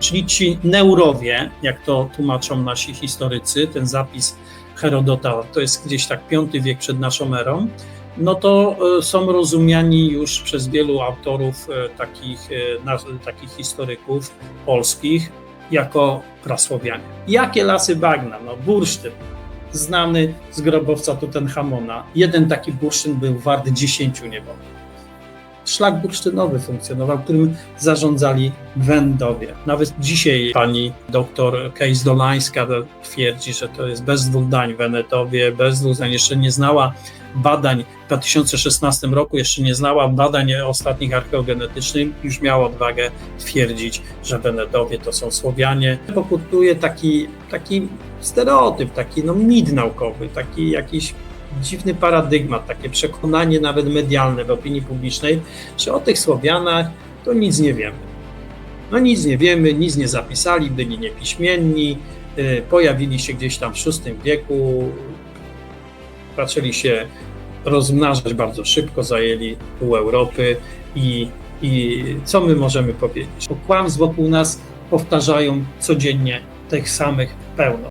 czyli ci neurowie, jak to tłumaczą nasi historycy, ten zapis Herodota, to jest gdzieś tak V wiek przed naszą erą, no to e, są rozumiani już przez wielu autorów e, takich, e, takich historyków polskich jako prasłowianie. Jakie lasy bagna? No bursztyn, znany z grobowca Tutenchamona. Jeden taki bursztyn był wart 10 niewolnych. Szlak bursztynowy funkcjonował, którym zarządzali Wędowie. Nawet dzisiaj pani doktor Kejs Dolańska twierdzi, że to jest bez dwóch dań Wenetowie, bez dwóch dań. Jeszcze nie znała badań w 2016 roku, jeszcze nie znała badań ostatnich archeogenetycznych, już miała odwagę twierdzić, że Wenetowie to są Słowianie. Pokutuje taki, taki stereotyp, taki no, mit naukowy, taki jakiś dziwny paradygmat, takie przekonanie nawet medialne w opinii publicznej, że o tych Słowianach to nic nie wiemy. No nic nie wiemy, nic nie zapisali, byli niepiśmienni, y, pojawili się gdzieś tam w VI wieku, zaczęli się rozmnażać bardzo szybko, zajęli pół Europy i, i co my możemy powiedzieć? Kłamstw wokół nas powtarzają codziennie tych samych pełno.